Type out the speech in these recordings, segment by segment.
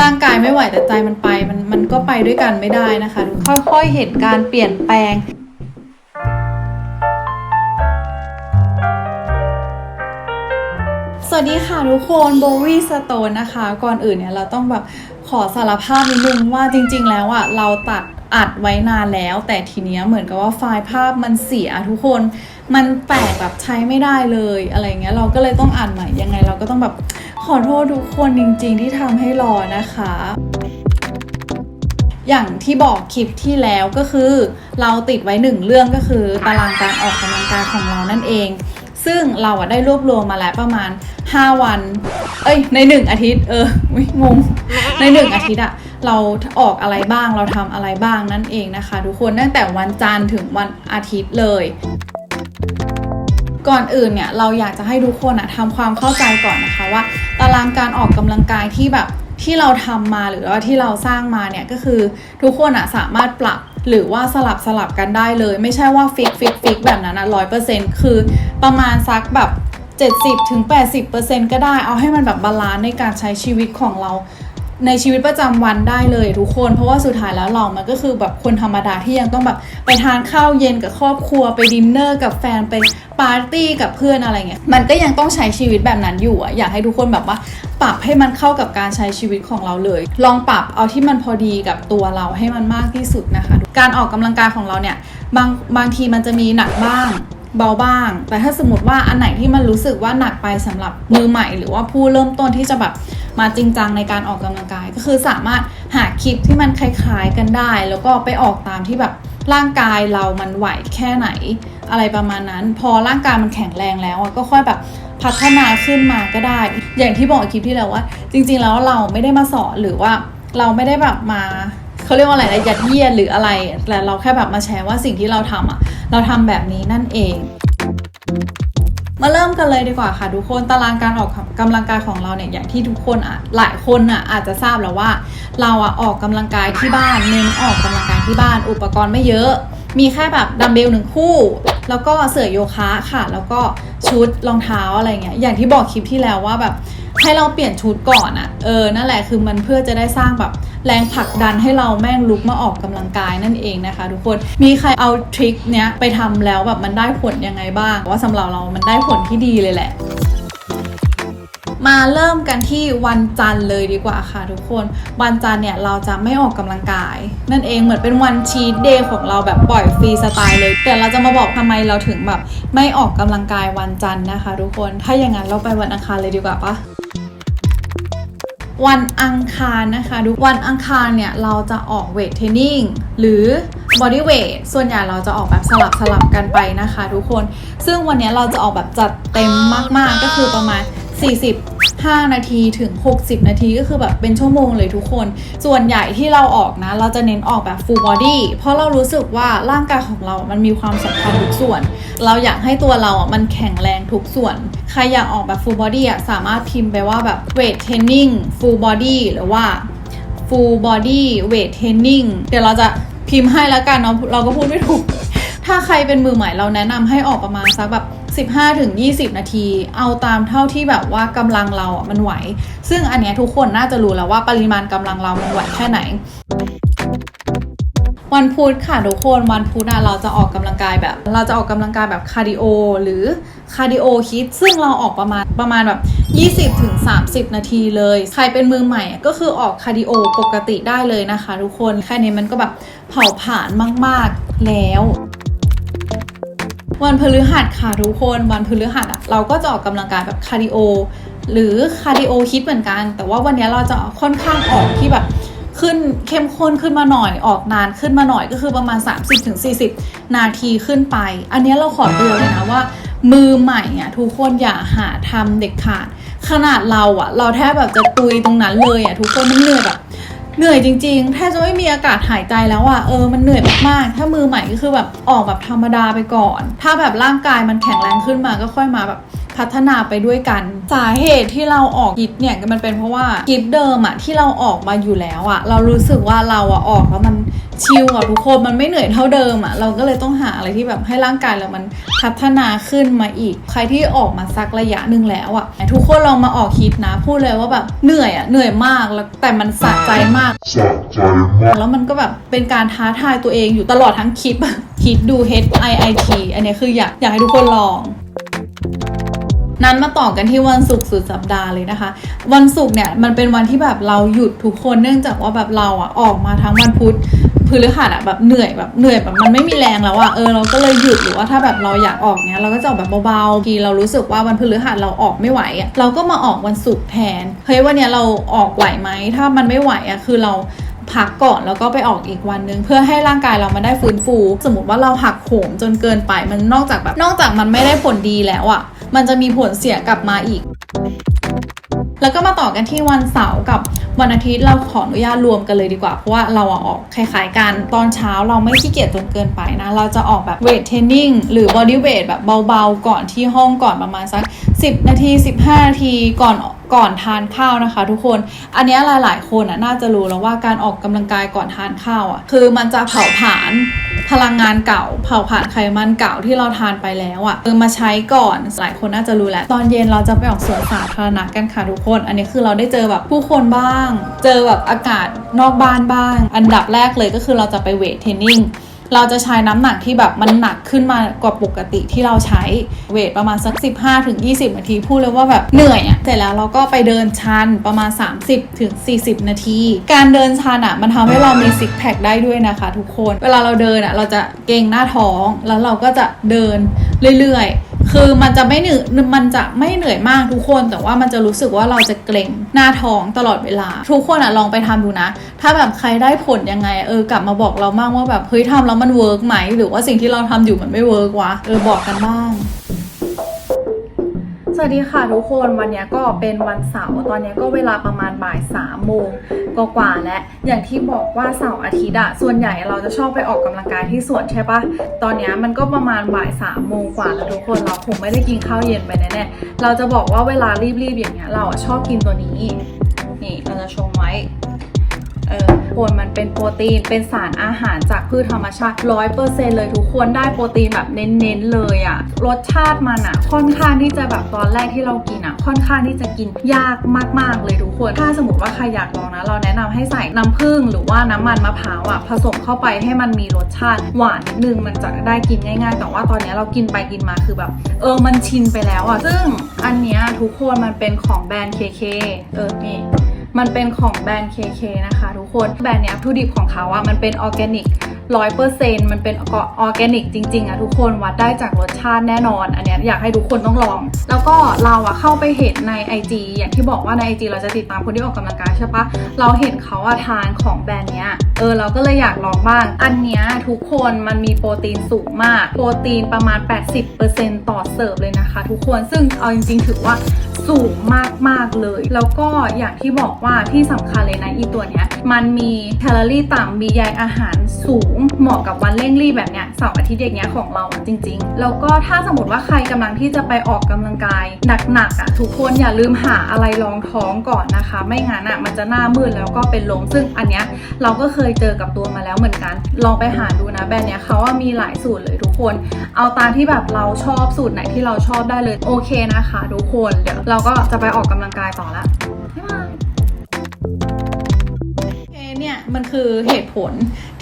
ร่างกายไม่ไหวแต่ใจมันไปมันมันก็ไปด้วยกันไม่ได้นะคะค่อยๆเห็นการเปลี่ยนแปลงสวัสดีค่ะทุกคนโบวี่สโตนนะคะ ก่อนอื่นเนี่ยเราต้องแบบขอสารภาพนิดนึงว่าจริง ๆ แล้วอะเราตัดอัดไว้นานแล้ว แต่ทีเนี้ยเหมือนกับว่าไฟล์ภาพมันเสียทุกคนมันแตกแบบใช้ไม่ได้เลยอะไรเงี้ยเราก็เลยต้องอัดใหม่ยังไงเราก็ต้องแบบ ขอโทษทุกคนจริงๆที่ทำให้รอนะคะ อย่างที่บอกคลิปที่แล้วก็คือ เราติดไว้หนึ่งเรื่องก็คือตารางการออกกำลังกายของเรานั่นเอง ซึ่งเราอะได้รวบรวมมาแล้วประมาณ 5 วัน เอ้ยใน 1 อาทิตย์ เอออุ๊ยงงใน 1 อาทิตย์อะเราออกอะไรบ้างเราทำอะไรบ้างนั่นเองนะคะ ทุกคนตั้งแต่วันจันทร์ถึงวันอาทิตย์เลยก่อนอื่นเนี่ยเราอยากจะให้ทุกคนอะทำความเข้าใจก่อนนะคะว่า ตารางการออกกำลังกายที่แบบที่เราทำมาหรือว่าที่เราสร้างมาเนี่ยก็คือทุกคนอะสามารถปรับหรือว่าสลับสลับกันได้เลย ไม่ใช่ว่าฟิกฟิกฟิกแบบนั้นอะร้อยเปอร์เซ็นต์คือประมาณสักแบบ70ถึง80%ก็ได้เอาให้มันแบบบาลานซ์ในการใช้ชีวิตของเรา ในชีวิตประจำวันได้เลยทุกคน เพราะว่าสุดท้ายแล้วเรามันก็คือแบบคนธรรมดาที่ยังต้องแบบไปทานข้าวเย็นกับครอบครัวไปดินเนอร์กับแฟนไปปาร์ตี้กับเพื่อนอะไรเงี้ยมันก็ยังต้องใช้ชีวิตแบบนั้นอยู่อะอยากให้ทุกคนแบบว่าปรับให้มันเข้ากับการใช้ชีวิตของเราเลย ลองปรับเอาที่มันพอดีกับตัวเราให้มันมากที่สุดนะคะ การออกกำลังกายของเราเนี่ยบางบางทีมันจะมีหนักบ้าง เบาบ้าง แต่ถ้าสมมติว่าอันไหนที่มันรู้สึกว่าหนักไปสำหรับมือใหม่ หรือว่าผู้เริ่มต้นที่จะแบบมาจริงจังในการออกกำลังกาย ก็คือสามารถหาคลิปที่มันคล้าย ๆกันได้ แล้วก็ไปออกตามที่แบบร่างกายเรามันไหวแค่ไหน อะไรประมาณนั้น พอร่างกายมันแข็งแรงแล้วอะก็ค่อยแบบพัฒนาขึ้นมาก็ได้ อย่างที่บอกคลิปที่แล้วว่า จริง ๆ แล้วเราไม่ได้มาสอนหรือว่าเราไม่ได้แบบมา เขาเรียกว่าอะไรนะยัดเยียดหรืออะไร แต่เราแค่แบบมาแชร์ว่าสิ่งที่เราทำอะเราทำแบบนี้นั่นเองมาเริ่มกันเลยดีกว่าค่ะทุกคนตารางการออกกำลังกายของเราเนี่ยอย่างที่ทุกคนอะหลายคนอะอาจจะทราบแล้วว่า เราอะออกกำลังกายที่บ้านเน้นออกกำลังกายที่บ้านอุปกรณ์ไม่เยอะ มีแค่แบบดัมเบลหนึ่งคู่ แล้วก็เสื่อโยคะค่ะ แล้วก็ชุดรองเท้าอะไรเงี้ย อย่างที่บอกคลิปที่แล้วว่าแบบให้เราเปลี่ยนชุดก่อนอะ่ะ เออ นั่นแหละคือมันเพื่อจะได้สร้างแบบแรงผลักดันให้เราแม่งลุกมาออกกำลังกายนั่นเองนะคะ ทุกคน มีใครเอาทริคเนี้ยไปทำแล้วแบบมันได้ผลยังไงบ้าง ว่าสำหรับเรามันได้ผลที่ดีเลยแหละ มาเริ่มกันที่วันจันทร์เลยดีกว่าค่ะทุกคน วันจันทร์เนี่ยเราจะไม่ออกกำลังกาย นั่นเองเหมือนเป็นวันชีทเดย์ของเราแบบปล่อยฟรีสไตล์เลยแต่เราจะมาบอกทำไมเราถึงแบบไม่ออกกำลังกายวันจันทร์นะคะ ทุกคนถ้าอย่างนั้นเราไปวันอังคารเลยดีกว่าปะวันอังคารนะคะทุกวันอังคารเนี่ยเราจะออกเวทเทรนนิ่งหรือบอดี้เวทส่วนใหญ่เราจะออกแบบสลับสลับกันไปนะคะ ทุกคน ซึ่งวันนี้เราจะออกแบบจัดเต็มมากๆก็คือประมาณ 45 นาทีถึง 60 นาทีก็คือแบบเป็นชั่วโมงเลยทุกคน ส่วนใหญ่ที่เราออกนะ เราจะเน้นออกแบบ full body เพราะเรารู้สึกว่าร่างกายของเรา มันมีความสำคัญทุกส่วน เราอยากให้ตัวเราอะมันแข็งแรงทุกส่วน ใครอยากออกแบบ full body อะสามารถพิมพ์ไปว่าแบบ weight training full body หรือว่า full body weight training เดี๋ยวเราจะพิมพ์ให้แล้วกันเนาะเราก็พูดไม่ถูก ถ้าใครเป็นมือใหม่เราแนะนำให้ออกประมาณสักแบบ 15ถึง20 นาที เอาตามเท่าที่แบบว่ากำลังเราอะมันไหว ซึ่งอันเนี้ยทุกคนน่าจะรู้แล้วว่าปริมาณกำลังเรามันไหวแค่ไหนวันพุธค่ะทุกคนวันพุธอะเราจะออกกำลังกายแบบ เราจะออกกำลังกายแบบคาร์ดิโอหรือคาร์ดิโอคิดซึ่งเราออกประมาณประมาณแบบ 20ถึง30 นาทีเลย ใครเป็นมือใหม่ก็คือออกคาร์ดิโอปกติได้เลยนะคะ ทุกคนแค่นี้มันก็แบบเผาผลาญมาก ๆแล้ว วันพฤหัสค่ะทุกคนวันพฤหัสอะเราก็จะออกกำลังกายแบบคาร์ดิโอหรือคาร์ดิโอคิดเหมือนกัน แต่ว่าวันนี้เราจะค่อนข้างออกที่แบบขึ้นเข้มข้นขึ้นมาหน่อยออกนานขึ้นมาหน่อยก็คือประมาณ 30-40 นาทีขึ้นไป อันนี้เราขอเตือนเลยนะว่า มือใหม่อะทุกคนอย่าหาทำเด็ดขาด ขนาดเราอะเราแทบแบบจะตุยตรงนั้นเลยอะทุกคนมันเหนื่อยแบบ เหนื่อยจริงๆแทบจะไม่มีอากาศหายใจแล้วอะเออมันเหนื่อยมากๆ ถ้ามือใหม่ก็คือแบบออกแบบธรรมดาไปก่อน ถ้าแบบร่างกายมันแข็งแรงขึ้นมาก็ค่อยมาแบบ พัฒนาไปด้วยกัน สาเหตุที่เราออกกิฟเนี่ยมันเป็นเพราะว่ากิฟเดิมอะที่เราออกมาอยู่แล้วอะเรารู้สึกว่าเราอะออกแล้วมันชิลอะทุกคนมันไม่เหนื่อยเท่าเดิมอะเราก็เลยต้องหาอะไรที่แบบให้ร่างกายเรามันพัฒนาขึ้นมาอีก ใครที่ออกมาสักระยะหนึ่งแล้วอะทุกคนลองมาออกคิดนะ พูดเลยว่าแบบเหนื่อยอะเหนื่อยมากแล้วแต่มันสะใจมากสะใจมากแล้วมันก็แบบเป็นการท้าทายตัวเองอยู่ตลอดทั้งคลิปคิดดู H I I T อันนี้คืออยากอยากให้ทุกคนลอง นั้นมาต่อกันที่วันศุกร์สุดสัปดาห์เลยนะคะ วันศุกร์เนี่ยมันเป็นวันที่แบบเราหยุดทุกคนเนื่องจากว่าแบบเราอะออกมาทั้งวันพุธพฤหัสอะแบบเหนื่อยแบบเหนื่อยแบบมันไม่มีแรงแล้วอะเออเราก็เลยหยุดหรือว่าถ้าแบบเราอยากออกเนี้ยเราก็จะออกแบบเบาๆทีเรารู้สึกว่าวันพฤหัสเราออกไม่ไหวอะเราก็มาออกวันศุกร์แทนเฮ้ยวันเนี้ยเราออกไหวไหมถ้ามันไม่ไหวอะคือเรา พักก่อนแล้วก็ไปออกอีกวันนึง เพื่อให้ร่างกายเรามันได้ฟื้นฟู สมมติว่าเราหักโหมจนเกินไปมันนอกจากแบบนอกจากมันไม่ได้ผลดีแล้วอะ่ะ มันจะมีผลเสียกลับมาอีกแล้วก็มาต่อกันที่วันเสาร์กับวันอาทิตย์เราขออนุญาตรวมกันเลยดีกว่า เพราะว่าเราอออกคล้ายๆกันตอนเช้าเราไม่ขี้เกียจจนเกินไปนะ เราจะออกแบบเวทเทรนนิ่งหรือบอดี้เวทแบบเบาๆ ก่อนที่ห้องก่อนประมาณสัก 10 นาที 15 นาทีก่อนก่อนทานข้าวนะคะ ทุกคนอันนี้ยหลายๆคนอะน่าจะรู้แล้วว่าการออกกำลังกายก่อนทานข้าวอะคือมันจะเผาผลาญพลังงานเก่า เผาผลาญไขมันเก่าที่เราทานไปแล้วอะเออมาใช้ก่อนหลายคนน่าจะรู้แหละ ตอนเย็นเราจะไปออกสวนสาธารณะกันค่ะทุกคน อันนี้คือเราได้เจอแบบผู้คนบ้าง เจอแบบอากาศนอกบ้านบ้าง อันดับแรกเลยก็คือเราจะไปเวทเทรนนิ่ง เราจะใช้น้ำหนักที่แบบมันหนักขึ้นมากว่าปกติที่เราใช้เวทประมาณสัก 15-20 นาที พูดเลยว่าแบบเหนื่อยอะ่ะเสร็จแล้วเราก็ไปเดินชันประมาณ 30-40 นาที การเดินชันอะ่ะมันทำให้เรามีซิกแพคได้ด้วยนะคะ ทุกคน เวลาเราเดินอะ่ะเราจะเกรงหน้าท้องแล้วเราก็จะเดินเรื่อยๆ คือมันจะไม่เหนื่อยมันจะไม่เหนื่อยมากทุกคน แต่ว่ามันจะรู้สึกว่าเราจะเกร็งหน้าท้องตลอดเวลา ทุกคนอะลองไปทำดูนะ ถ้าแบบใครได้ผลยังไง เออกลับมาบอกเราบ้างว่าแบบเฮ้ยทำแล้วมันเวิร์กไหมหรือว่าสิ่งที่เราทำอยู่มันไม่เวิร์กวะเออบอกกันบ้าง สวัสดีค่ะทุกคนวันนี้ก็เป็นวันเสาร์ตอนนี้ก็เวลาประมาณบ่ายสามโมงกกว่าและอย่างที่บอกว่าเสาร์อาทิตย์อะส่วนใหญ่เราจะชอบไปออกกำลังกายที่สวนใช่ปะตอนนี้มันก็ประมาณบ่ายสามโมงกว่าแล้วทุกคนเราคงไม่ได้กินข้าวเย็นไปแน่ๆเราจะบอกว่าเวลารีบๆอย่างเงี้ยเราอะชอบกินตัวนี้นี่เราจะชงไว้เออ คน มันเป็นโปรตีน เป็นสารอาหารจากพืชธรรมชาติร้อยเปอร์เซ็นเลยทุกคนได้โปรตีนแบบเน้นๆเลยอะรสชาติมันอะค่อนข้างที่จะแบบตอนแรกที่เรากินอะค่อนข้างที่จะกินยากมากๆเลยทุกคน ถ้าสมมติว่าใครอยากลองนะ เราแนะนำให้ใส่น้ำผึ้งหรือว่าน้ำมันมะพร้าวอะผสมเข้าไปให้มันมีรสชาติหวานนิดนึงมันจะได้กินง่าย ๆ แต่ว่าตอนนี้เรากินไปกินมาคือแบบ เออมันชินไปแล้วอะซึ่งอันเนี้ยทุกคนมันเป็นของแบรนด์ KK เออนี่ มันเป็นของแบรนด์ KK นะคะทุกคนแบรนด์เนี้ยวัตถุดิบของเขาอะมันเป็นออร์แกนิกร้อยเปอร์เซ็นต์มันเป็นออร์แกนิกจริงๆอะทุกคนวัดได้จากรสชาติแน่นอน อันเนี้ยอยากให้ทุกคนต้องลอง แล้วก็เราอะเข้าไปเห็นใน IG อย่างที่บอกว่าใน IG เราจะติดตามคนที่ออกกำลังกายใช่ปะเราเห็นเขาอะทานของแบรนด์เนี้ยเออเราก็เลยอยากลองบ้าง อันเนี้ยทุกคนมันมีโปรตีนสูงมาก โปรตีนประมาณ 80%ต่อเสิร์ฟเลยนะคะ ทุกคนซึ่งเอาจริงๆถือว่า สูงมาก ๆ เลย แล้วก็อย่างที่บอกว่าที่สำคัญเลยนะอีตัวเนี้ย มันมีแคลอรี่ต่ำมีใยอาหารสูง เหมาะกับวันเร่งรีบแบบเนี้ยเสาร์อาทิตย์อย่างเงี้ยของเราอะจริง ๆ แล้วก็ถ้าสมมติว่าใครกำลังที่จะไปออกกำลังกายหนักๆอะทุกคนอย่าลืมหาอะไรรองท้องก่อนนะคะ ไม่งั้นอะมันจะหน้ามืดแล้วก็เป็นลมซึ่งอันเนี้ยเราก็เคยเจอกับตัวมาแล้วเหมือนกัน ลองไปหาดูนะแบรนด์เนี้ยเขาว่ามีหลายสูตรเลยทุกคน เอาตามที่แบบเราชอบสูตรไหนที่เราชอบได้เลยโอเคนะคะ ทุกคนเดี๋ยวเราก็จะไปออกกำลังกายต่อละบ๊ายบายเคเนี่ยมันคือเหตุผล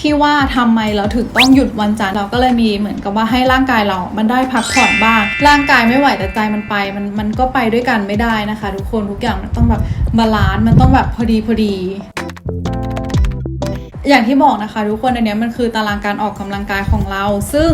ที่ว่าทำไมเราถึงต้องหยุดวันจันทร์เราก็เลยมีเหมือนกับว่าให้ร่างกายเรา มันได้พักผ่อนบ้าง ร่างกายไม่ไหวแต่ใจมันไป มันมันก็ไปด้วยกันไม่ได้นะคะ ทุกคนทุกอย่างมันต้องแบบบาลานซ์มันต้องแบบพอดีพอดี อย่างที่บอกนะคะ ทุกคนอันเนี้ยมันคือตารางการออกกำลังกายของเรา ซึ่ง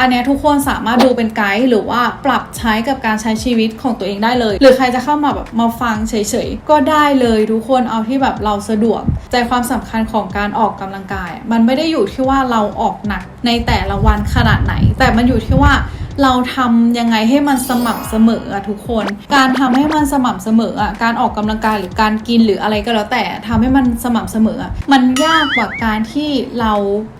อันนี้ทุกคนสามารถดูเป็นไกด์หรือว่าปรับใช้กับการใช้ชีวิตของตัวเองได้เลย หรือใครจะเข้ามาแบบมาฟังเฉยๆ ก็ได้เลยทุกคนเอาที่แบบเราสะดวก ใจความสำคัญของการออกกำลังกาย มันไม่ได้อยู่ที่ว่าเราออกหนักในแต่ละวันขนาดไหน แต่มันอยู่ที่ว่า เราทำยังไงให้มันสม่ำเสมออะทุกคน การทำให้มันสม่ำเสมออะการออกกำลังกายหรือการกินหรืออะไรก็แล้วแต่ทำให้มันสม่ำเสมออะมันยากกว่าการที่เรา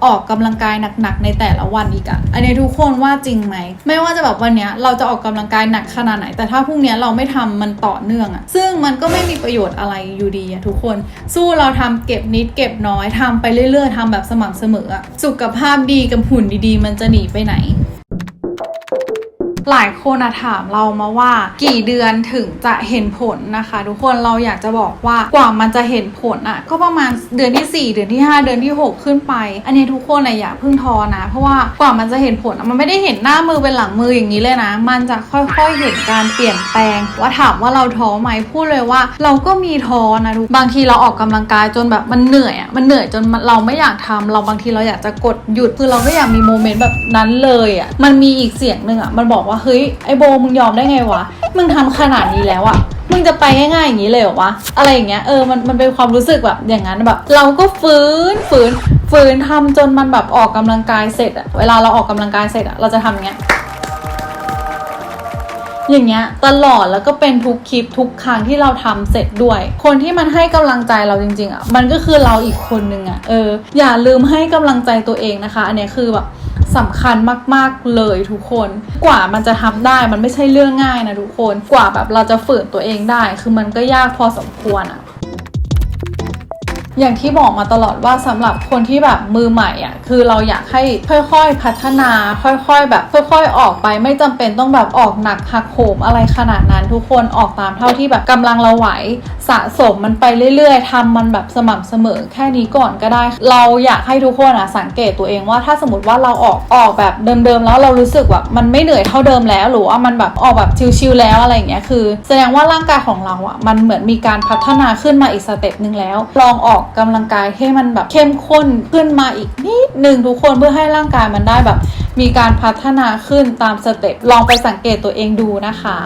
ออกกำลังกายหนักๆในแต่ละวันอีกอะอันนี้ทุกคนว่าจริงไหม ไม่ว่าจะแบบวันเนี้ยเราจะออกกำลังกายหนักขนาดไหน แต่ถ้าพรุ่งนี้เราไม่ทำมันต่อเนื่องอะซึ่งมันก็ไม่มีประโยชน์อะไรอยู่ดีอะทุกคน สู้เราทำเก็บนิดเก็บน้อยทำไปเรื่อย ๆทำแบบสม่ำเสมออะสุขภาพดีกับหุ่นดีๆ มันจะหนีไปไหน หลายคนอะถามเรามาว่ากี่เดือนถึงจะเห็นผลนะคะ ทุกคนเราอยากจะบอกว่ากว่ามันจะเห็นผลอะก็ประมาณเดือนที่ 4 เดือนที่ 5 เดือนที่ 6 ขึ้นไป อันนี้ทุกคนอะอย่าเพิ่งท้อนะ เพราะว่ากว่ามันจะเห็นผลมันไม่ได้เห็นหน้ามือเป็นหลังมืออย่างนี้เลยนะ มันจะค่อยๆเห็นการเปลี่ยนแปลง ว่าถามว่าเราท้อไหมพูดเลยว่า เราก็มีท้อนะทุกบางทีเราออกกำลังกายจนแบบมันเหนื่อยอะมันเหนื่อยจนเราไม่อยากทำเราบางทีเราอยากจะกดหยุดคือเราไม่อยากมีโมเมนต์แบบนั้นเลยอะมันมีอีกเสียงหนึ่งอะมันบอกว่าเฮ้ยไอโบมึงยอมได้ไงวะมึงทำขนาดนี้แล้วอะมึงจะไปง่ายๆอย่างนี้เลยเหรอวะอะไรอย่างเงี้ยเออมันมันเป็นความรู้สึกแบบอย่างนั้นแบบ เราก็ฟื้นฟื้นฟื้นทำจนมันแบบออกกำลังกายเสร็จอะเวลาเราออกกำลังกายเสร็จอะเราจะทำอย่างเงี้ยอย่างเงี้ยตลอดแล้วก็เป็นทุกคลิปทุกครั้งที่เราทำเสร็จด้วย คนที่มันให้กำลังใจเราจริงๆอะ่ะมันก็คือเราอีกคนนึงอะ่ะเอออย่าลืมให้กำลังใจตัวเองนะคะ อันเนี้ยคือแบบ สำคัญมากๆเลยทุกคน กว่ามันจะทำได้มันไม่ใช่เรื่องง่ายนะทุกคน กว่าแบบเราจะฝืนตัวเองได้ คือมันก็ยากพอสมควรอะ อย่างที่บอกมาตลอดว่าสำหรับคนที่แบบมือใหม่อะคือเราอยากให้ค่อยๆพัฒนา ค่อยๆ แบบ ค่อยๆ ออกไปไม่จำเป็นต้องแบบออกหนักหักโหมอะไรขนาดนั้นทุกคนออกตามเท่าที่แบบกำลังเราไหวสะสมมันไปเรื่อยๆทำมันแบบสม่ำเสมอแค่นี้ก่อนก็ได้ เราอยากให้ทุกคนอะสังเกตตัวเองว่าถ้าสมมติว่าเราออกออกแบบเดิมๆแล้วเรารู้สึกแบบมันไม่เหนื่อยเท่าเดิมแล้ว หรือว่ามันแบบออกแบบชิลๆแล้วอะไรอย่างเงี้ยคือ แสดงว่าร่างกายของเราอะมันเหมือนมีการพัฒนาขึ้นมาอีกสเต็ปหนึ่งแล้ว ลองออกกำลังกายให้มันแบบเข้มข้นขึ้นมาอีกนิดหนึ่งทุกคนเพื่อให้ร่างกายมันได้แบบ มีการพัฒนาขึ้นตามสเต็ปลองไปสังเกตตัวเองดูนะคะ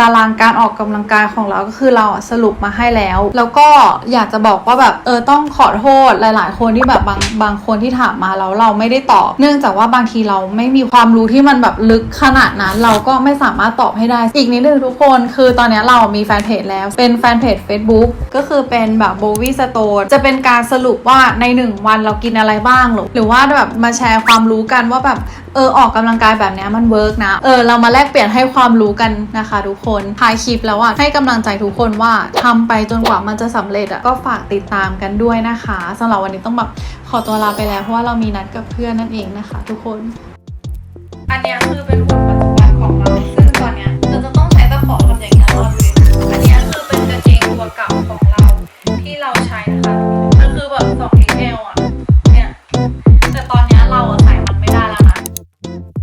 ตารางการออกกำลังกายของเราก็คือเราสรุปมาให้แล้ว แล้วก็อยากจะบอกว่าแบบเออต้องขอโทษหลาย ๆ คนที่แบบบางบางคนที่ถามมาแล้วเราไม่ได้ตอบ เนื่องจากว่าบางทีเราไม่มีความรู้ที่มันแบบลึกขนาดนั้น เราก็ไม่สามารถตอบให้ได้ อีกนิดนึงทุกคนคือตอนนี้เรามีแฟนเพจแล้วเป็นแฟนเพจ Facebook ก็คือเป็นแบบ b o w y Store จะเป็นการสรุปว่าใน 1 วันเรากินอะไรบ้างหรือหรือว่าแบบมาแชร์ความรู้กันว่าแบบ เออออกกำลังกายแบบนี้มันเวิร์กนะเออเรามาแลกเปลี่ยนให้ความรู้กันนะคะทุกคนถ่ายคลิปแล้วอะให้กำลังใจทุกคนว่าทำไปจนกว่ามันจะสำเร็จอะก็ฝากติดตามกันด้วยนะคะ สำหรับวันนี้ต้องแบบขอตัวลาไปแล้วเพราะว่าเรามีนัดกับเพื่อนนั่นเองนะคะ ทุกคน อันนี้คือเป็นหุ่ปัจจุบันของเราซึ่งตอนเนี้ยเราจะต้องใช้ตะขอทำอย่างนี้ตลอดเลยอันนี้คือเป็นกระเจงตัวเก่าของเราที่เราใช้นะคะมันคือแบบ 2XL อะ